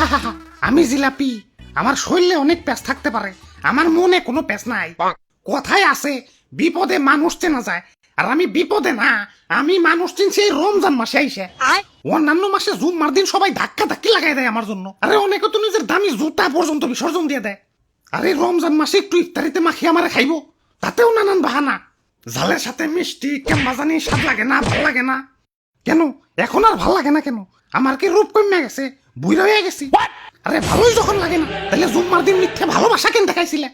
আমি জিলাপি আমার শরীরে অনেক প্যাঁচ থাকতে পারে আমার মনে কোনো প্যাঁচ নাই। কথায় আছে বিপদে মানুষ চেনা যায় আর আমি বিপদে না আমি মানুষ চিনছি এই রমজান মাসে আইসে। অন্যান্য মাসে জুম মার দিন সবাই ধাক্কা ধাক্কি লাগাই দেয় আমার জন্য। আরে অনেকে তো নিজের দামি জুতা পর্যন্ত বিসর্জন দিয়ে দেয়। আরে রমজান মাসে একটু ইফতারিতে মাখি আমারে খাইবো তাতেও নানান বাহানা। ঝালের সাথে মিষ্টি কেমবা জানি স্বাদ লাগে না ভালো লাগে না। কেন? এখন আর ভালো লাগে না কেন? আমার কি রূপ কমে গেছে? বুড়া হয়ে গেছি। আরে ভালোই যখন লাগে না তাহলে জুম্মার দিন মিথ্যে ভালোবাসা কেন দেখাইছিলে?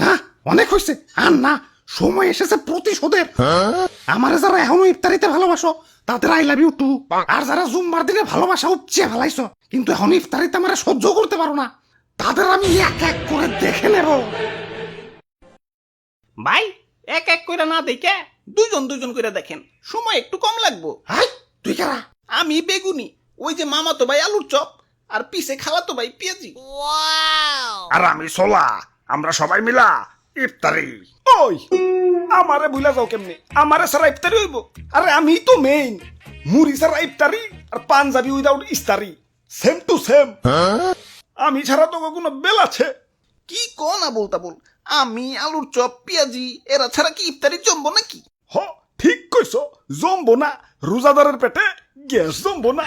না অনেক হয়েছে আর না সময় এসেছে প্রতিশোধের। আমারে যারা এখনও ইফতারিতে ভালোবাসো তাদের আই লাভ ইউ টু আর যারা জুম্মার দিনে ভালোবাসা উপচে ভালাইছো কিন্তু এখন ইফতারিতে আমারে সহ্য করতে পারো না তাদের আমি এক এক করে দেখে নেব। ভাই এক এক করে না দেখে দুজন দুজন করে দেখেন। সময় একটু কম লাগবো। হাই তুই কারা? আমি বেগুনি। ওই যে মামা তো ভাই আলুর চপ আর পিছে তো ভাই পেঁয়াজি। আর আমি সোলা আমরা সবাই মিলা ইফতারি। ওই আমারে ভুলা যাও কেমনে? আমারে সারা ইফতারি হইব। আরে আমি তো মেইন মুড়ি সারা ইফতারি আর পাঞ্জাবি উইদাউট ইস্তারি। সেম টু সেম আমি ছাড়া তো কোনো বেল আছে। কি কো না বলতা বল আমি আলুর চপ পেঁয়াজি এরা ছাড়া কি ইফতারি জমবো নাকি? হ ঠিক কইছো জমবো না রোজাদারের পেটে গ্যাস জমবো না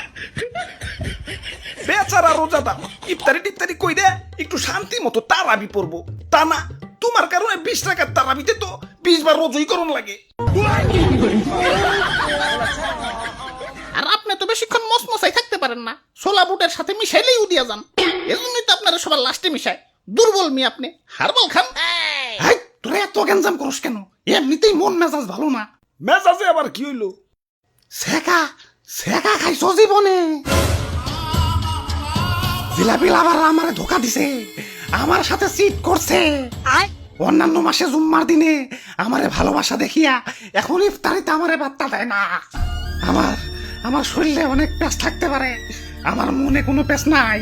বেচারা রোজাদার ইফতারি টিফতারি কই দে একটু শান্তি মতো তারাবি পড়ব। তা না তোমার কারণে বিশ টাকার তারাবিতে তো বিশ বার রোজই করণ লাগে। আর আপনি তো বেশিক্ষণ মসমসাই থাকতে পারেন না। সোলা বুটের সাথে মিশাইলেই উদিয়া যান। এজন্যই তো আপনারা সবার লাস্টে মিশায়। দুর্বল মি আপনি। হারবল খান। তোরা এত গ্যাঞ্জাম করস কেন? এমনিতেই মন মেজাজ ভালো না। মেজাজে আবার কি হইল? সেকা খাইছো জীবনে জিলাপি লাভার আমারে ধোকা দিছে আমার সাথে চিট করছে। অন্যান্য মাসে জুম্মার দিনে আমারে ভালোবাসা দেখিয়া এখন ইফতারিতে আমারে বার্তা দেয় না। আমার আমার শরীরে অনেক প্যাস থাকতে পারে আমার মনে কোনো প্যাস নাই।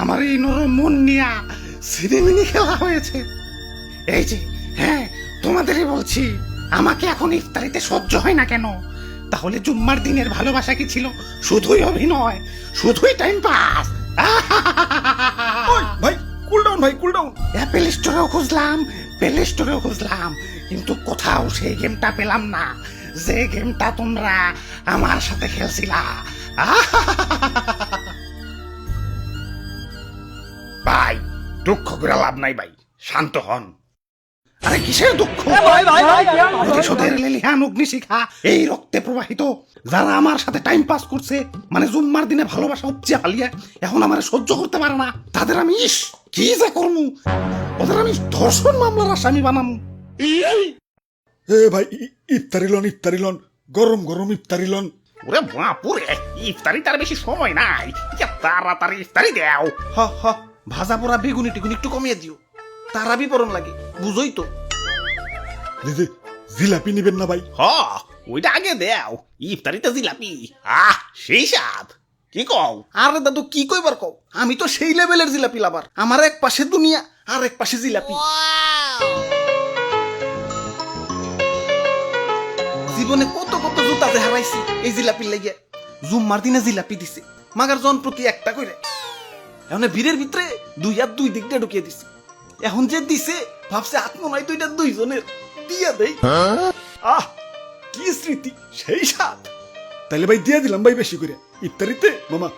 আমার এই নরম মন নিয়া সিনেমিনি খেলা হয়েছে। এই যে হ্যাঁ তোমাদেরই বলছি আমাকে এখন ইফতারিতে সহ্য হয় না কেন? তাহলে জুম্মার দিনের ভালোবাসা কি ছিল? শুধুই অভিনয় শুধুই টাইম পাস ভাই কুল ডাউন ভাই কুল ডাউন অ্যাপেল স্টোরেও খুঁজলাম প্লে স্টোরেও খুঁজলাম কিন্তু কোথাও সেই গেমটা পেলাম না। যে গেমটা তোমরা আমার সাথে খেলছিলা। ভাই দুঃখ করে লাভ নাই ভাই। শান্ত হন। আরে কিসের দুঃখ? প্রতিশোধের লেলিহান অগ্নিশিখা এই রক্তে প্রবাহিত যারা আমার সাথে টাইম পাস করছে মানে জুম্মার দিনে ভালোবাসা উপচে হালিয়া এখন আমার সহ্য করতে পারে না তাদের আমি ইস কি যে করমু? ওদের আমি ধর্ষণ মামলার আসামি বানামু। এ ভাই ই- ইফতারি লন ইফতারি লন গরম গরম ইফতারি লন। ওরে বাপুরে ইফতারি তার বেশি সময় নাই তাড়াতাড়ি ইফতারি দেও। হ হ ভাজা পোড়া বেগুনি টেগুনি একটু কমিয়ে দিও। তারাবি পরন লাগে বুঝই তো। দিদি জিলাপি নিবেন না ভাই? হ ওইটা আগে দেও ইফতারিতে জিলাপি। আহ সেই স্বাদ। কি কও? আরে দাদু কি কইবার কও? আমি তো সেই লেভেলের জিলাপি লাভার। আমার এক পাশে দুনিয়া আর এক পাশে জিলাপি। জীবনে কত কত জুতাতে হারাইছি এই জিলাপির লেগে। জুম্মার দিনে জিলাপি দিছে মাগার জন প্রতি একটা কইরে। এখন ভিড়ের ভিতরে দুই হাত দুই দিক দিয়ে ঢুকিয়ে দিছে। এখন যে দিছে ভাবছে মনে হয় দুইটা দুইজনের দিয়া দেই। আহ কি স্মৃতি সেই স্বাদ। তাইলে ভাই দিয়ে দিলাম ভাই বেশি করে। ইফতারিতে মামা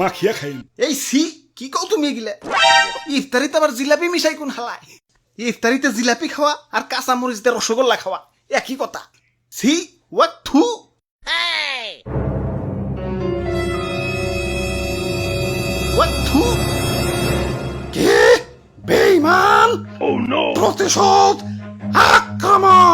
মাখিয়া খাইন এই সি কি কও তুমি এগুলা? ইফতারিতে আবার জিলাপি মিশাই কোন হালায়? ইফতারিতে জিলাপি খাওয়া আর কাঁচা মরিচ দিয়ে রসগোল্লা খাওয়া একই কথা। সি ওয়াক থু। প্রতিশোধ আক্রমণ!